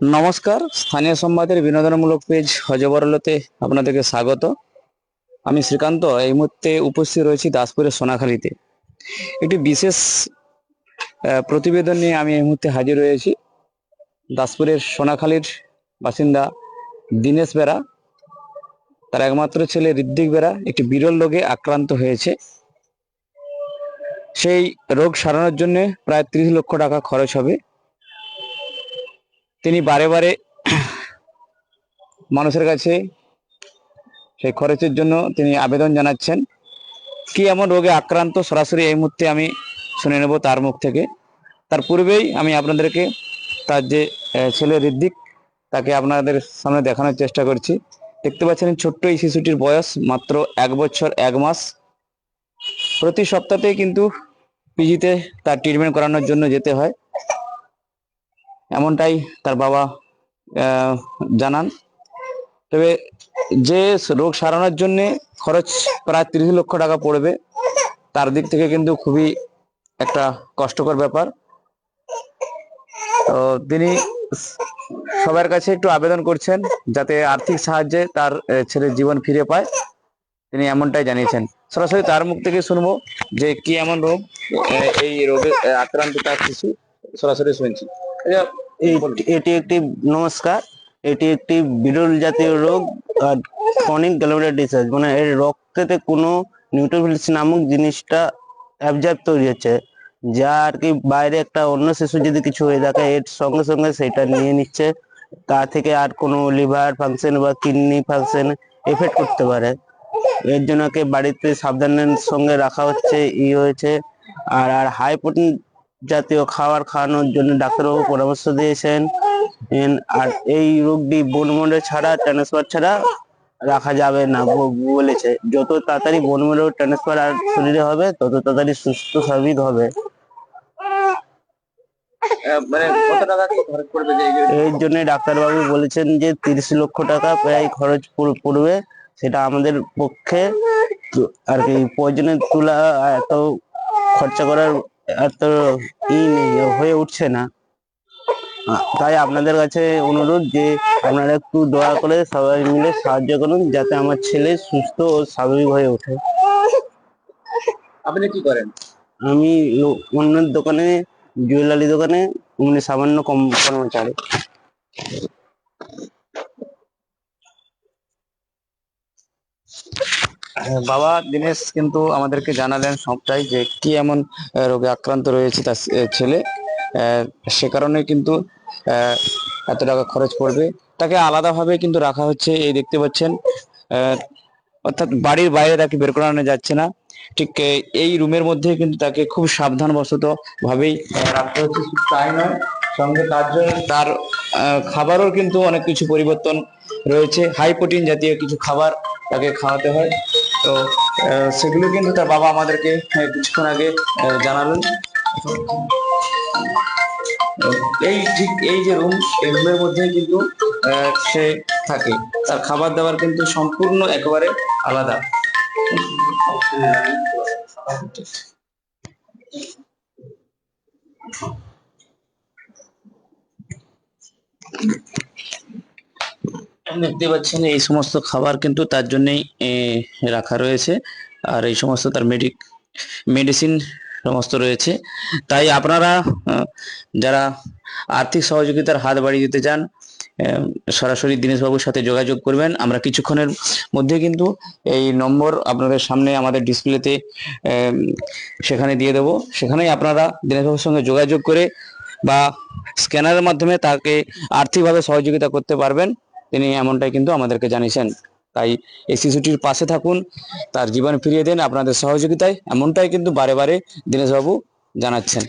নমস্কার। স্থানীয় সংবাদের বিনোদনমূলক পেজ হজবরলতে আপনাদেরকে স্বাগত। আমি শ্রীকান্ত। এই মুহূর্তে উপস্থিত রয়েছি দাসপুরের সোনাখালীতে। একটি বিশেষ প্রতিবেদন নিয়ে আমি এই মুহূর্তে হাজির হয়েছি দাসপুরের সোনাখালীর বাসিন্দা দীনেশ বেরা। তার একমাত্র ছেলে ঋদ্বিক বেরা, একটি বিরল রোগে আক্রান্ত হয়েছে। সেই রোগ সারানোর জন্য প্রায় ত্রিশ লক্ষ টাকা খরচ হবে। তিনি বারে বারে মানুষের কাছে সেই খরচের জন্য তিনি আবেদন জানাচ্ছেন। কি এমন রোগে আক্রান্ত? সরাসরি এই মুহূর্তে আমি শুনে নেব তার মুখ থেকে। তার পূর্বেই আমি আপনাদেরকে তার যে ছেলে ঋদ্দিক তাকে আপনাদের সামনে দেখানোর চেষ্টা করছি। দেখতে পাচ্ছেন ছোট্ট এই শিশুটির বয়স মাত্র এক বছর এক মাস। প্রতি সপ্তাহে কিন্তু পিজিতে তার ট্রিটমেন্ট করানোর জন্য যেতে হয়। এমনটাই তার বাবা জানান। তবে যে রোগ সারানোর জন্য খরচ প্রায় তিরিশ লক্ষ টাকা পড়বে, তার দিক থেকে কিন্তু খুবই একটা কষ্টকর ব্যাপার। তো তিনি সবার কাছে একটু আবেদন করছেন যাতে আর্থিক সাহায্যে তার ছেলের জীবন ফিরে পায়। তিনি এমনটাই জানিয়েছেন। সরাসরি তার মুখ থেকে শুনব যে কি এমন রোগ এই রোগে আক্রান্ত তার শিশু। সরাসরি শুনছি। এটি একটি নমস্কার। এটি একটি বিরল জাতীয় রোগ ক্রনিক গ্যালোমেটার ডিসার্জ মানে এর রক্তেতে কোনো নিউট্রোফিলিস নামক জিনিসটা অ্যাবজার্ভ তৈরি হচ্ছে, যা আর কি বাইরে একটা অন্য শিশু যদি কিছু হয়ে থাকে, এর সঙ্গে সঙ্গে সেটা নিয়ে নিচ্ছে। তা থেকে আর কোনো লিভার ফাংশন বা কিডনি ফাংশন এফেক্ট করতে পারে। এর জন্য বাড়িতে সাবধানের সঙ্গে রাখা হচ্ছে ই হয়েছে। আর আর হাই প্রোটিন জাতীয় খাবার খাওয়ানোর জন্য ডাক্তারবাবু পরামর্শ দিয়েছেন। আর এই রোগটি বনমরে ছাড়া ট্রান্সফার ছাড়া রাখা যাবে না বলেছে। যত তাড়াতাড়ি বনমরে ট্রান্সফার আর শরীরে হবে তত তাড়াতাড়ি সুস্থ স্বাভাবিক হবে। মানে এর জন্য ডাক্তারবাবু বলেছেন যে তিরিশ লক্ষ টাকা প্রায় খরচ পড়বে। সেটা আমাদের পক্ষে আর কি প্রয়োজনে তুলা এত খরচা করার এত ই হয়ে উঠছে না। তাই আপনাদের কাছে অনুরোধ যে আপনারা একটু দয়া করে সবাই মিলে সাহায্য করুন যাতে আমার ছেলে সুস্থ ও স্বাভাবিক হয়ে ওঠে। আপনি কি করেন? আমি অন্য দোকানে জুয়েলারি দোকানে মানে সামান্য কম কর্মচারী বাবা দিনেশ কিন্তু আমাদেরকে জানালেন সবটাই যে কি এমন রোগে আক্রান্ত রয়েছে তার ছেলে। সে কারণে কিন্তু এত টাকা খরচ পড়বে তাকে আলাদাভাবে কিন্তু রাখা হচ্ছে, এই দেখতে পাচ্ছেন। অর্থাৎ বাড়ির বাইরে তাকে বের করানো যাচ্ছে না। ঠিক এই রুমের মধ্যে কিন্তু তাকে খুব সাবধানবশত ভাবেই রাখতে হচ্ছে। তাই নয়, সঙ্গে তার জন্য তার খাবারও কিন্তু অনেক কিছু পরিবর্তন রয়েছে। হাই প্রোটিন জাতীয় কিছু খাবার তাকে খাওয়াতে হয়। তো সেগুলো কিন্তু তার বাবা আমাদেরকে কিছুক্ষণ আগে জানালেন। এই ঠিক এই যে রুম এই রুমের মধ্যে কিন্তু সে থাকে। তার খাবার দাবার কিন্তু সম্পূর্ণ একেবারে আলাদা। দেখতে পাচ্ছেন এই সমস্ত খাবার কিন্তু তার জন্যই রাখা রয়েছে। আর এই সমস্ত তার মেডিক মেডিসিন সমস্ত রয়েছে। তাই আপনারা যারা আর্থিক সহযোগিতার হাত বাড়িয়ে দিতে চান সরাসরি দীনেশবাবুর সাথে যোগাযোগ করবেন। আমরা কিছুক্ষণের মধ্যে কিন্তু এই নম্বর আপনাদের সামনে আমাদের ডিসপ্লেতে সেখানে দিয়ে দেবো। সেখানেই আপনারা দীনেশবাবুর সঙ্গে যোগাযোগ করে বা স্ক্যানারের মাধ্যমে তাকে আর্থিকভাবে সহযোগিতা করতে পারবেন। তিনি এমনটাই কিন্তু আমাদেরকে জানিয়েছেন। তাই এই শিশুটির পাশে থাকুন, তার জীবন ফিরিয়ে দেন আপনাদের সহযোগিতায়। এমনটাই কিন্তু বারে বারে দীনেশবাবু জানাচ্ছেন।